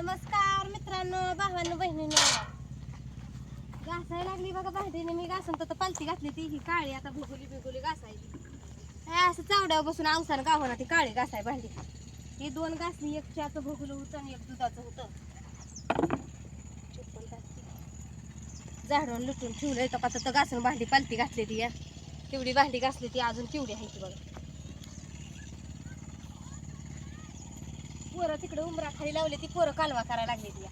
नमस्कार मित्रांनो भावांनो बहिणींनो. घासायला लागली बघा भांडीने. मी घासून तर पालती घातली ती ही काळी आता भुगुली बिगुली घासायची काय असं चावड्यावर बसून अवसान गावाला ती काळी घासाय भांडी. ही दोन घासली एक चहाचं भुगुलं होतं आणि एक दुधाचं होतं. झाडून लुटून ठेवलं तर आता. तर घासून भांडी पालती घातली ती या तेवढी भांडी घासली ती अजून चिवडी आहे ती बघा. पोरं तिकडे उमरा खाली लावले ती पोरं कालवा करायला लागली ती या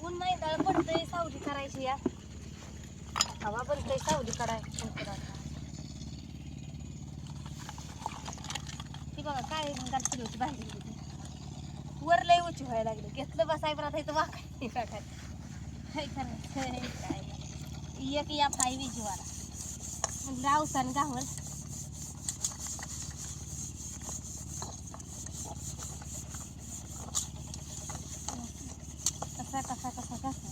ऊन मैदाळ पडतंय सावली करायची या. हवा बनतंय सावली करायची. ती बघा काय म्हणतात किलोची भाजी वर लय उची व्हायला लागली. घेतलं बसाय पण आता इथं वाकाय काय काय काय एक या फाय विजीवाला. म्हणजे अवसान गावल कसा कसा कसा कसा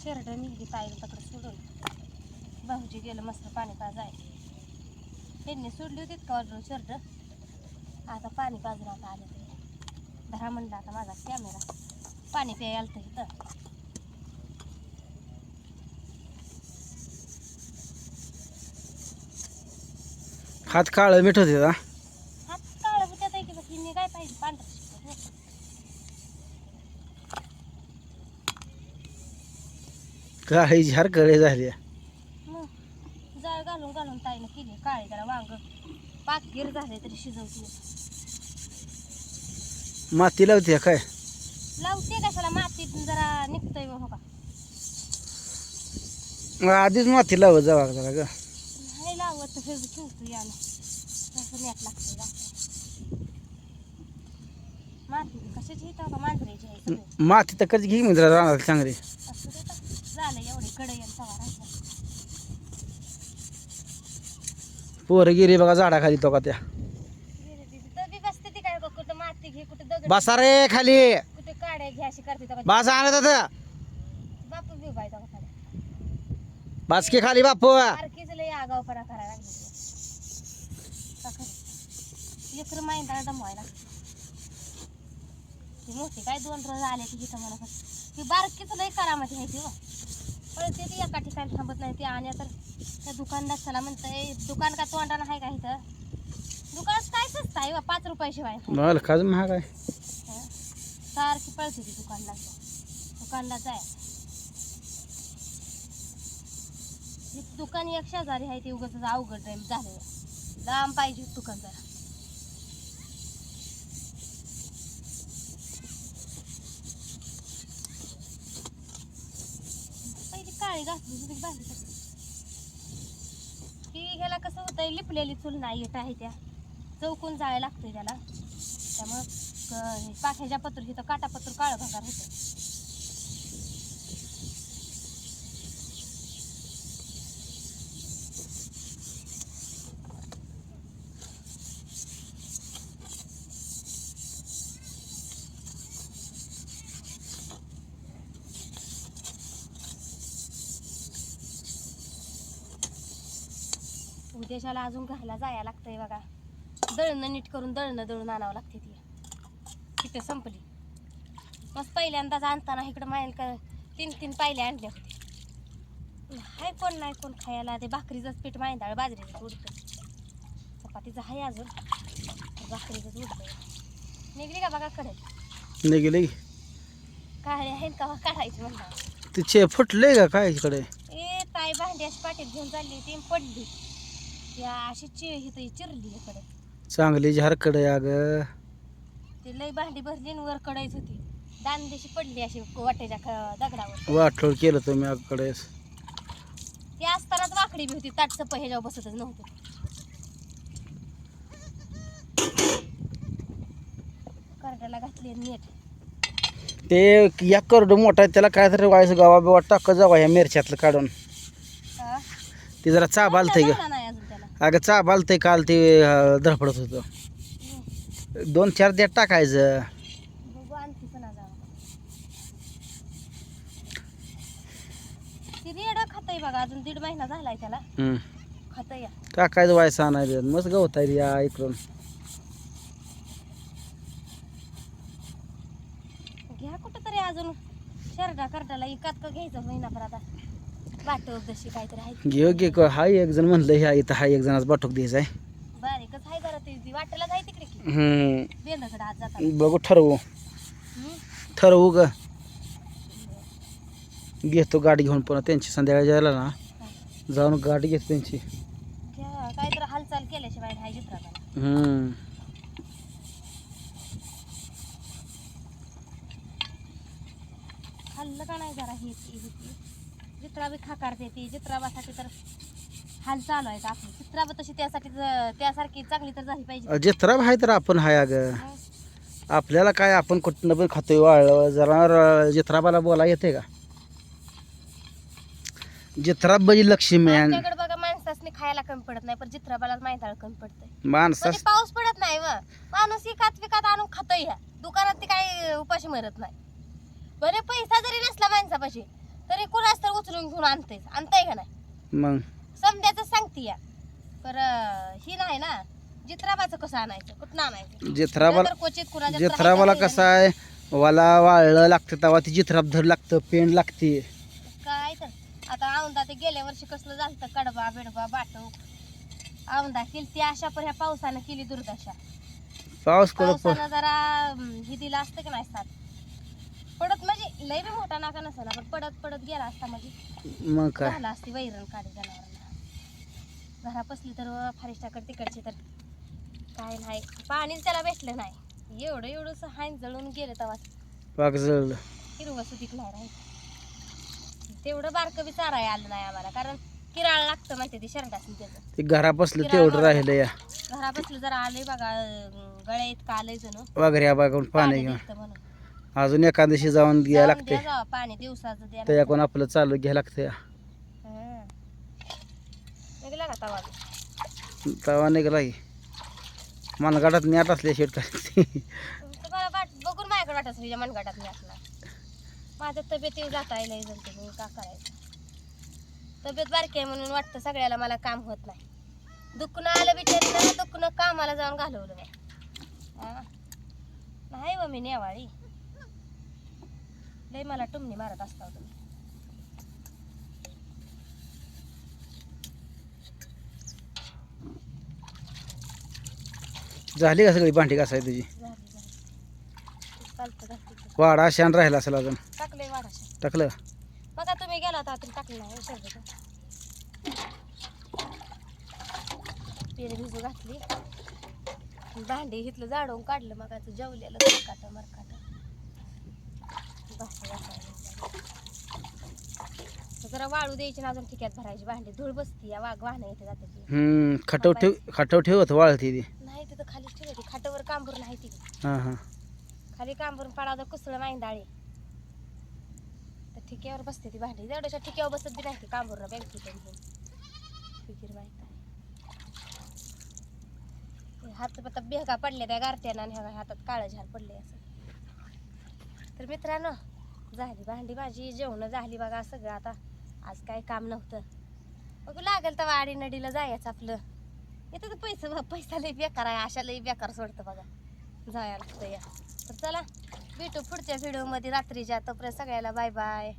शर्ट निघली पाहिजे तकडं सोडून. भाऊजी गेलं मस्त पाणी पाजाय त्यांनी सोडली होती का ऑर्डर शर्ट आता पाणी पाजून आता आले ते. धरा म्हणलं आता माझा कॅमेरा पाणी प्यायला तर इथं. हात काळं मिठ होते का हात काळ त्यात आहे की बघ हिने काय पाहिजे पांढरं शिकवत हो. काळी झार कळे झाली मग जाळ घालून घालून ताईनं केली काळी जरा वांग. पाकगीर झाले तरी शिजवते माती लावते काय? लावते कशाला? मातीत जरा निघतंय हो का? मग आधीच माती लावत जावा जरा ग. नाही लावत तर ठेवतो नेट लागतंय जास्त. माती कशाची? का आहे सगळी. माती तर कधी घे म्हणजे राहणार चांगली. झालं एवढी कडे येईल सवा राहायचं पोरं गिरी बघा झाडाखाली तो का त्या. गेली ती. तर बी बसते ती काय बघ कुठं माती घे कुठं दगड बसा रे खाली. कुठे काड्या घे अशी करते तेव्हा बास आणत होतं बापू बी खाली. बासकी खाली बापू. सारखीच लय आगावपणा करायला लागली ती. का खरं? लेकरं दमवायला. ती मोठी काय दोन रोज आले की तिथं मला ती बारकीच लय आहे ती हो. पण ते ती एका ठिकाणी थांबत नाही. ती आणि तर त्या दुकानदार चला म्हणतंय दुकान का तोंडानं आहे का इथं? दुकान काय स्वस्त आहे बा, पाच रुपयाशिवाय मला खाज महाग आहे हं. सारखी पळते ती दुकानला दुकानला जाय. हे दुकान एक शेजारी आहे ते उगाच अवघड आहे झालं. लांब पाहिजे दुकान जरा. पहिली काळी घासली ह्याला कसं होतंय लिपलेली चूल नाही येत आहे त्या. चौकून जायला लागतंय त्याला. त्यामुळं हे पाख्याच्या पत्र इथं काटापत्र काळं भागार होतं उद्याच्याला अजून घायला जायला लागतंय बघा. दळणं नीट करून दळणं दळून आणावं लागते ती तिथं संपली. मस्त पहिल्यांदाच आणताना इकडं मायल का तीन तीन पायले आणले होते हाय कोण नाही कोण खायला? ते भाकरीचंच पीठ माहिती बाजरीचं उडतं. चपातीचं आहे अजून भाकरीचंच उडतं. निघली का बघा कडे नाही गेले काळे आहेत का काढायची म्हणलं. तिचे फुटले का काय इकडे? ए ताई भांडी अशी पाठीत घेऊन चालली ती पडली. त्या अशी चि इथं चिरली इकडे. चांगली झारकडे अग. ते लई भांडी भरली आणि वर कडायच होती. दांदेशी पडली अशी वाटेच्या ख- दगडावर. वाटोळ केलं तुम्ही अकडे ती असतानाच वाकडी बी होती ताट चप ह्याच्यावर बसतच नव्हतं. करड्याला घातली नीट. ते या करड मोठा आहे त्याला काय तरी व्हायचं गावा बिवा टाक जावा ह्या मिरच्यातलं काढून. हा? ते जरा चाबालतंय ग. झाला अगं चाबालतंय काल ते अं, धडपडत होतं. दोन चार देत टाकायचं. बघू आणखी पुन्हा जाऊ ती रेड खातय बघा अजून दीड महिना झालाय त्याला. हम्म. खातं या टाकायचं व्हायचं आणायचं मस्त गवत आहे या इकडून. घ्या कुठं तरी अजून. शर्टा करटाला इकात का घ्यायचं पर आता वाटव जशी काहीतरी आहे घे क- हाय एक जण म्हणलं ह्या इथं हाय एक जणाच बाटूक द्यायचा आहे. बारीकच आहे जरा ती ती वाटेला जाय तिकडे की. हम्म, बेंदाकडे हात जातात बघू ठरवू. ठरवू ग. घेतो गाडी घेऊन पुन्हा त्यांची संध्याकाळी जायला ना. जाऊन गाडी घेतो त्यांची. काहीतरी हालचाल केल्याशिवाय नाही चित्राला हम्म. खाल्लं का नाही जरा हे ती हे? ती चित्रा बी खाकारते ती चित्राबासाठी तर हाल चालू आहे आपली चित्राबा तशी त्यासाठी ज- त्यासारखी चांगली तर झाली पाहिजे. जत्रा आहे तर आपण हाय अगं. आपल्याला काय आपण कुठनं पण खातोय वाळलं जरा जत्राबाला बोला येते का? जत्रा बजी लक्ष्मी आहे. आमच्याकडे बघा माणसासनी खायला कमी पडत नाही पण चित्राबाला माहिती कमी पडतंय. माणसा म्हणजे पाऊस पडत नाही व. माणूस विकात विकात आणून खातोय ह्या. दुकानात ती काही उपाशी मरत नाही. बरे पैसा जरी नसला माणसापाशी तरी कुणाच तर उचलून घेऊन आणतंय आणताय का नाही? मग? समजायचं सांगते या. पर अं, ही नाही ना जित्राबाचं कसं आणायचं? कुठं आणायचं? नाहीतर क्वचित कुणाच्या राहायचं कसं आहे वाला वाळलं लागतं तेव्हा ती जित्राब धर लागतं पेंड लागते. काय तर. आता औंदा ते गेल्या वर्षी कसलं झालं कडबा बिडबा बाटू. औंदा केली ती अशा पण ह्या पावसानं केली दुर्दशा. पाऊस कडक पावसानं जरा अं, हे दिलं असतं की नाही साथ पडत म्हणजे लय बी मोठा नाका नसायला पण पडत पडत गेला असता म्हणजे. मग काय? झालं असती वैरण काढी जनावरांना. घरा बसली तर फारिष्टाकडे तिकडची तर काय नाही. पाणीच त्याला भेटलं नाही. एवढं एवढंसं हाईन जळून गेलं तेव्हा पाक जळलं. हिरवं सुधीक नाही राहील. तेवढं बारकं बी चाराय आलं नाही आम्हाला कारण किराळ लागतं म्हणते ती शर्टासनी त्याचं. ते घरा बसलं तेवढं राहिलं या. घरा बसलं जरा आलंय बघा अं, गळ्या इतकं आलंय जणू. वगैरे बागून पाणी पाणी घेऊन. दिसतं म्हणून. अजून एखादशी जाऊन घ्यायला जाऊन लागते. द्या जावा पाणी दिवसाचं द्या. आपलं चालू घ्यायला लागतं. हं. निघला का तवा? बी? तवा निघाला की. मनगाटात नेट असल्या शेट काय. तुम्हाला वाट बघून माझ्याकडे वाटत तुझ्या मनगटात मी असणार माझ्या तब्येत जाता येईल जण तुम्ही का करायचं? तब्येत बारकी आहे म्हणून वाटतं सगळ्याला मला काम होत नाही. दुखणं आलं बिचारीला दुखणं कामाला जाऊन घालवलं मी. हा. नाही व मी नेवाळी. लय मला टुमणी मारत असता हो तुम्ही. झाली का सगळी भांडी घासाय तुझी? वाडा शान राहिला असेल अजून. टाकलंय वाढाशा टाकलं? बघा तुम्ही गेला होता तुम्ही टाकलं नाही शरबत पेर भिजू घातली. भांडी इथलं जाडवून काढलं मग आता जेवलेलं मरकाट मरकाट. जरा वाळू द्यायची ना अजून ठिक्यात भरायची भांडी. धूळ बसती या वाघ वाहनं येते जाते ती. हम्म खटव ठेव खटव ठेवत वाळती ती. नाही तिथं खाली ठेवली खाटावर कांबूर नाही ती. हां हां. खाली कांबरून पाडावं कुसळ माहिंदाळी तर ठिक्यावर बसते ती भांडी. जेवढ्याच्या ठिक्यावर बसत बी नाही ती कांबूरला बँकेत फिकीर माहीत आहे हे हात आता बेगा पडले त्या गारट्यानं आणि ह्या हातात काळं झाड पडले असं. तर मित्रांनो झाली भांडी माझी जेवण झाली बघा सगळं आता. आज काय काम नव्हतं. बघू लागेल तर वाडी नडीला जायचं आपलं. येतं तर पैसा पैसा लई बेकार आहे अशा लई बेकार सोडतं बघा. जायला लागतं या. तर चला भेटू पुढच्या व्हिडिओमध्ये रात्रीच्या तोपर्यंत सगळ्याला बाय बाय